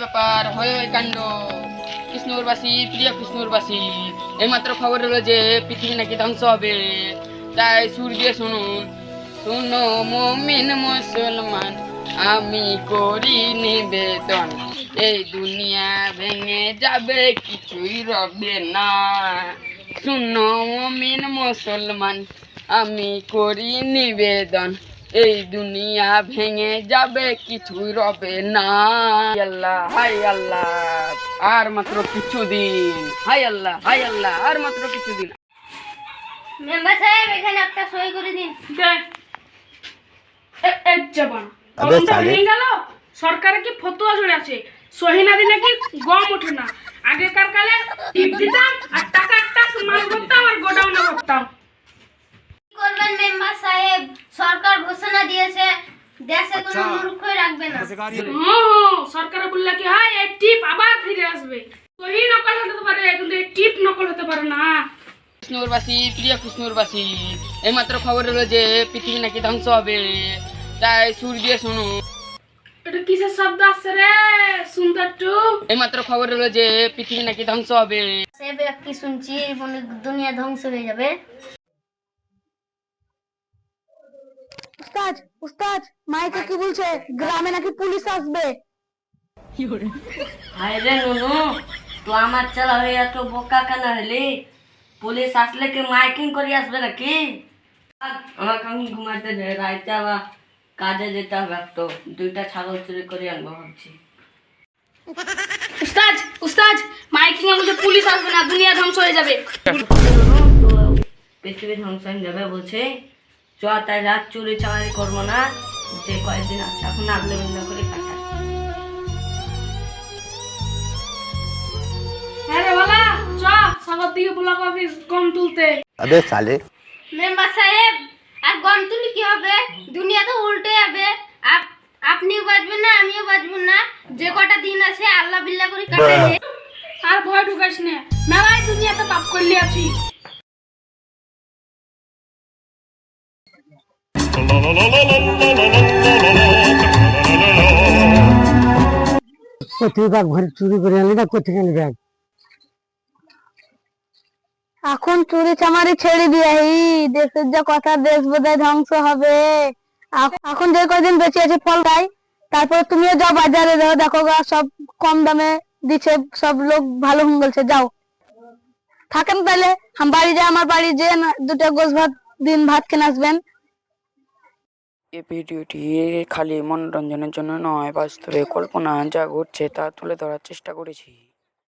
ব্যাপার, হয় হয় কাণ্ড। কৃষ্ণুরবাসী প্রিয় কৃষ্ণুরবাসী এইমাত্র খবর হলো যে পৃথিবী নাকি ধ্বংস হবে। তাই সুর দিয়ে শুনুন। শুনো মমিন মুসলমান, আমি করি নিবেদন। এই দুনিয়া ভেঙে যাবে, কিছুই রবে না। শুনো মমিন মুসলমান, আমি করি নিবেদন। এই দুনিয়া ভেঙে যাবে কিছুই রবে না। আল্লাহ হাই আল্লাহ আর মাত্র কিছুদিন। হাই আল্লাহ হাই আল্লাহ আর মাত্র কিছুদিন। মেম্বার সাহেব এখানে একটা সই করে দিন। গেল? সরকারে কি ফতুয়া জুড়ে আছে? সহিনা দিলে কি গম ওঠে না? আগেকার কালে টিপ দিতাম আর টাকা একটা মাল করতাম আর গোডাউনে করতাম কি করবেন মেম্বার সাহেব? সরকার দেশে কোনো মূর্খই রাখবে না। হুম সরকার বললে কি হয় এই টিপ আবার ফিরে আসবে। সহি নকল হতে পারে কিন্তু এই টিপ নকল হতে পারে না। কৃষ্ণুরবাসী প্রিয় কৃষ্ণুরবাসী এইমাত্র খবর হলো যে পৃথিবী নাকি ধ্বংস হবে। তাই সুর দিয়ে শুনুন এটা কিসের শব্দ আসছে রে? শুনতে একটু। এইমাত্র খবর হলো যে পৃথিবী নাকি ধ্বংস হবে। সাহেব কি শুনছি মানে দুনিয়া ধ্বংস হয়ে যাবে। উস্তাদ উস্তাদ মাইকে কি বলছে? গ্রামে নাকি পুলিশ আসবে? হায় রে নুনু তো আমার চালা হয়ে এত বোকা কেন হলি? পুলিশ আসলে কি মাইকিং করে আসবে নাকি? আমাকে আমি ঘুমাতে দে রাইতে আবার কাজে যেতে হবে তো। দুইটা ছাগল চুরি করে আনব ভাবছি। উস্তাদ উস্তাদ মাইকিং এ বলছে পুলিশ আসবে না দুনিয়া ধ্বংস হয়ে যাবে। তো পৃথিবী ধ্বংস হয়ে যাবে বলছে। চ তাই রাত চুরি চালানি করব না। যে কয়েকদিন আছে এখন আগলে বন্ধ করে হ্যাঁ আর কি হবে? উল্টে যাবে। আপ আপনিও বাঁচবেন না আমিও না। যে কটা দিন আছে আল্লাহ বিল্লাহ করে আর ভয় ঢুকাস না। মেলায় দুনিয়াতে পাপ করলি আছি। কোথায় ব্যাগ ভরে চুরি করে আনলি না কোথায় ব্যাগ? এখন চুরি চামারি ছেড়ে দিয়ে এই দেশের যা কথা দেশ বোধহয় ধ্বংস হবে। এখন যে কয়দিন বেঁচে আছে ফল খাই, তারপরে তুমিও যাও বাজারে, যাও, দেখো গা, সব কম দামে দিচ্ছে সব লোক ভালো হুম যাও। থাকেন তাহলে বাড়ি যা আমার বাড়ি যে দুটো গোছ ভাত, দিন ভাত কিনে আসবেন। এই ভিডিওটি খালি মনোরঞ্জনের জন্য নয়, বাস্তবে কল্পনা যা ঘটছে তা তুলে ধরার চেষ্টা করেছি।